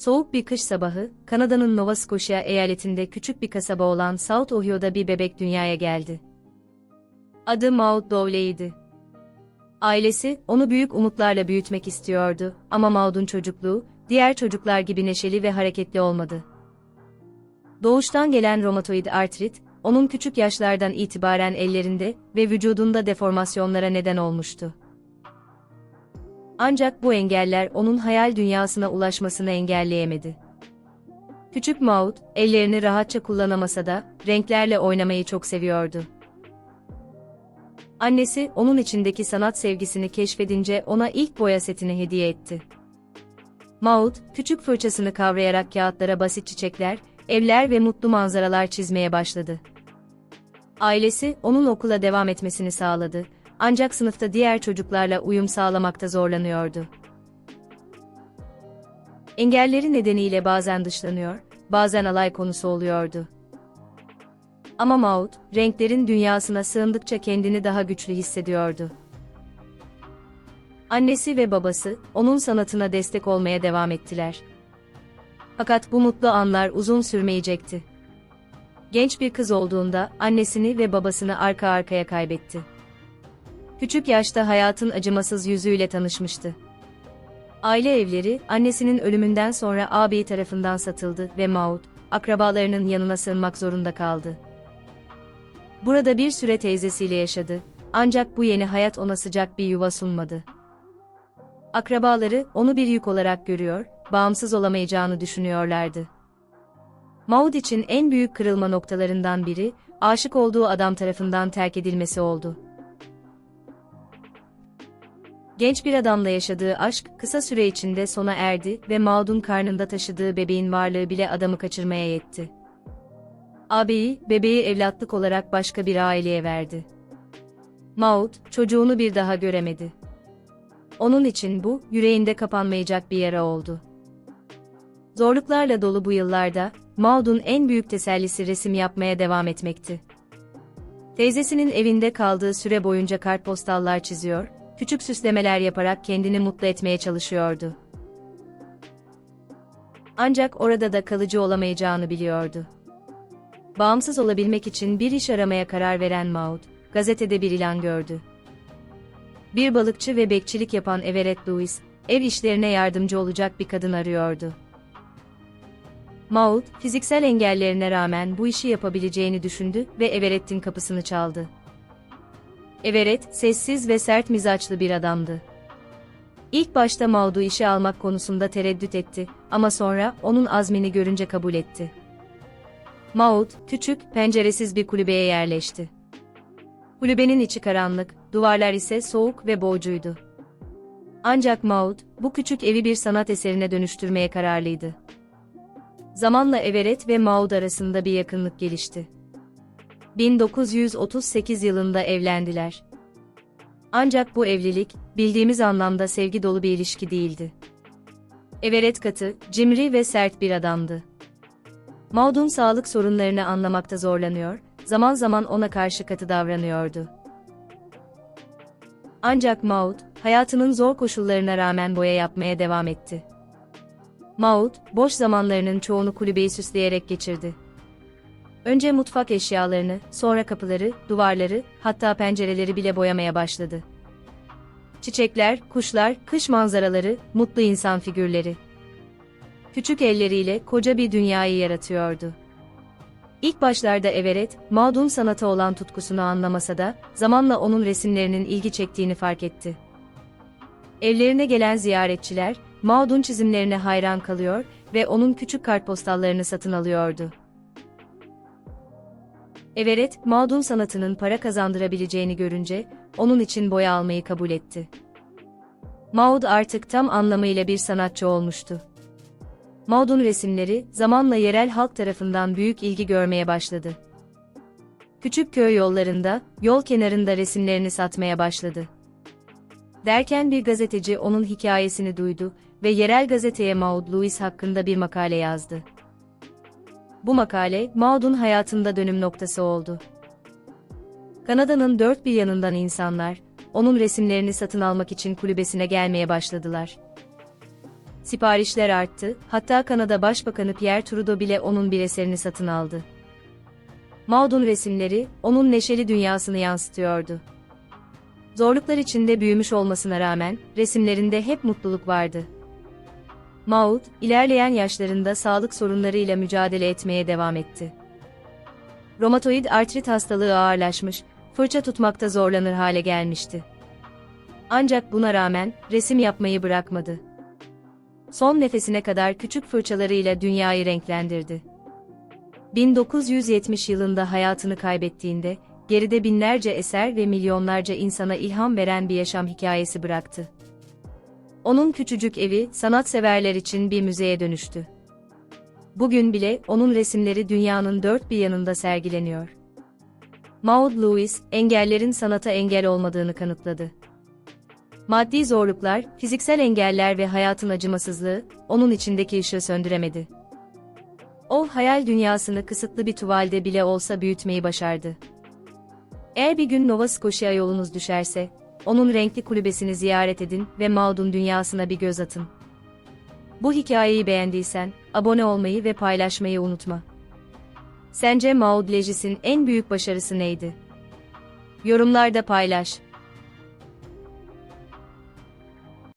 Soğuk bir kış sabahı, Kanada'nın Nova Scotia eyaletinde küçük bir kasaba olan South Ohio'da bir bebek dünyaya geldi. Adı Maud Dowley'di. Ailesi, onu büyük umutlarla büyütmek istiyordu ama Maud'un çocukluğu, diğer çocuklar gibi neşeli ve hareketli olmadı. Doğuştan gelen romatoid artrit, onun küçük yaşlardan itibaren ellerinde ve vücudunda deformasyonlara neden olmuştu. Ancak bu engeller onun hayal dünyasına ulaşmasını engelleyemedi. Küçük Maud, ellerini rahatça kullanamasa da, renklerle oynamayı çok seviyordu. Annesi, onun içindeki sanat sevgisini keşfedince ona ilk boya setini hediye etti. Maud, küçük fırçasını kavrayarak kağıtlara basit çiçekler, evler ve mutlu manzaralar çizmeye başladı. Ailesi, onun okula devam etmesini sağladı, ancak sınıfta diğer çocuklarla uyum sağlamakta zorlanıyordu. Engelleri nedeniyle bazen dışlanıyor, bazen alay konusu oluyordu. Ama Maud, renklerin dünyasına sığındıkça kendini daha güçlü hissediyordu. Annesi ve babası, onun sanatına destek olmaya devam ettiler. Fakat bu mutlu anlar uzun sürmeyecekti. Genç bir kız olduğunda annesini ve babasını arka arkaya kaybetti. Küçük yaşta hayatın acımasız yüzüyle tanışmıştı. Aile evleri, annesinin ölümünden sonra ağabeyi tarafından satıldı ve Maud, akrabalarının yanına sığınmak zorunda kaldı. Burada bir süre teyzesiyle yaşadı, ancak bu yeni hayat ona sıcak bir yuva sunmadı. Akrabaları, onu bir yük olarak görüyor, bağımsız olamayacağını düşünüyorlardı. Maud için en büyük kırılma noktalarından biri, aşık olduğu adam tarafından terk edilmesi oldu. Genç bir adamla yaşadığı aşk, kısa süre içinde sona erdi ve Maud'un karnında taşıdığı bebeğin varlığı bile adamı kaçırmaya yetti. Ağabeyi, bebeği evlatlık olarak başka bir aileye verdi. Maud, çocuğunu bir daha göremedi. Onun için bu, yüreğinde kapanmayacak bir yara oldu. Zorluklarla dolu bu yıllarda, Maud'un en büyük tesellisi resim yapmaya devam etmekti. Teyzesinin evinde kaldığı süre boyunca kartpostallar çiziyor, küçük süslemeler yaparak kendini mutlu etmeye çalışıyordu. Ancak orada da kalıcı olamayacağını biliyordu. Bağımsız olabilmek için bir iş aramaya karar veren Maud, gazetede bir ilan gördü. Bir balıkçı ve bekçilik yapan Everett Lewis, ev işlerine yardımcı olacak bir kadın arıyordu. Maud, fiziksel engellerine rağmen bu işi yapabileceğini düşündü ve Everett'in kapısını çaldı. Everett, sessiz ve sert mizaçlı bir adamdı. İlk başta Maud'u işe almak konusunda tereddüt etti ama sonra onun azmini görünce kabul etti. Maud, küçük, penceresiz bir kulübeye yerleşti. Kulübenin içi karanlık, duvarlar ise soğuk ve boğucuydu. Ancak Maud, bu küçük evi bir sanat eserine dönüştürmeye kararlıydı. Zamanla Everett ve Maud arasında bir yakınlık gelişti. 1938 yılında evlendiler. Ancak bu evlilik, bildiğimiz anlamda sevgi dolu bir ilişki değildi. Everett katı, cimri ve sert bir adamdı. Maud'un sağlık sorunlarını anlamakta zorlanıyor, zaman zaman ona karşı katı davranıyordu. Ancak Maud, hayatının zor koşullarına rağmen boya yapmaya devam etti. Maud, boş zamanlarının çoğunu kulübeyi süsleyerek geçirdi. Önce mutfak eşyalarını, sonra kapıları, duvarları, hatta pencereleri bile boyamaya başladı. Çiçekler, kuşlar, kış manzaraları, mutlu insan figürleri. Küçük elleriyle koca bir dünyayı yaratıyordu. İlk başlarda Everett, Maud'un sanata olan tutkusunu anlamasa da, zamanla onun resimlerinin ilgi çektiğini fark etti. Evlerine gelen ziyaretçiler, Maud'un çizimlerine hayran kalıyor ve onun küçük kartpostallarını satın alıyordu. Everett, Maud'un sanatının para kazandırabileceğini görünce, onun için boya almayı kabul etti. Maud artık tam anlamıyla bir sanatçı olmuştu. Maud'un resimleri, zamanla yerel halk tarafından büyük ilgi görmeye başladı. Küçük köy yollarında, yol kenarında resimlerini satmaya başladı. Derken bir gazeteci onun hikayesini duydu ve yerel gazeteye Maud Lewis hakkında bir makale yazdı. Bu makale, Maud'un hayatında dönüm noktası oldu. Kanada'nın dört bir yanından insanlar, onun resimlerini satın almak için kulübesine gelmeye başladılar. Siparişler arttı, hatta Kanada Başbakanı Pierre Trudeau bile onun bir eserini satın aldı. Maud'un resimleri, onun neşeli dünyasını yansıtıyordu. Zorluklar içinde büyümüş olmasına rağmen, resimlerinde hep mutluluk vardı. Maud, ilerleyen yaşlarında sağlık sorunlarıyla mücadele etmeye devam etti. Romatoid artrit hastalığı ağırlaşmış, fırça tutmakta zorlanır hale gelmişti. Ancak buna rağmen, resim yapmayı bırakmadı. Son nefesine kadar küçük fırçalarıyla dünyayı renklendirdi. 1970 yılında hayatını kaybettiğinde, geride binlerce eser ve milyonlarca insana ilham veren bir yaşam hikayesi bıraktı. Onun küçücük evi, sanatseverler için bir müzeye dönüştü. Bugün bile onun resimleri dünyanın dört bir yanında sergileniyor. Maud Lewis, engellerin sanata engel olmadığını kanıtladı. Maddi zorluklar, fiziksel engeller ve hayatın acımasızlığı, onun içindeki ışığı söndüremedi. O, hayal dünyasını kısıtlı bir tuvalde bile olsa büyütmeyi başardı. Eğer bir gün Nova Scotia yolunuz düşerse, onun renkli kulübesini ziyaret edin ve Maud'un dünyasına bir göz atın. Bu hikayeyi beğendiysen, abone olmayı ve paylaşmayı unutma. Sence Maud Legis'in en büyük başarısı neydi? Yorumlarda paylaş.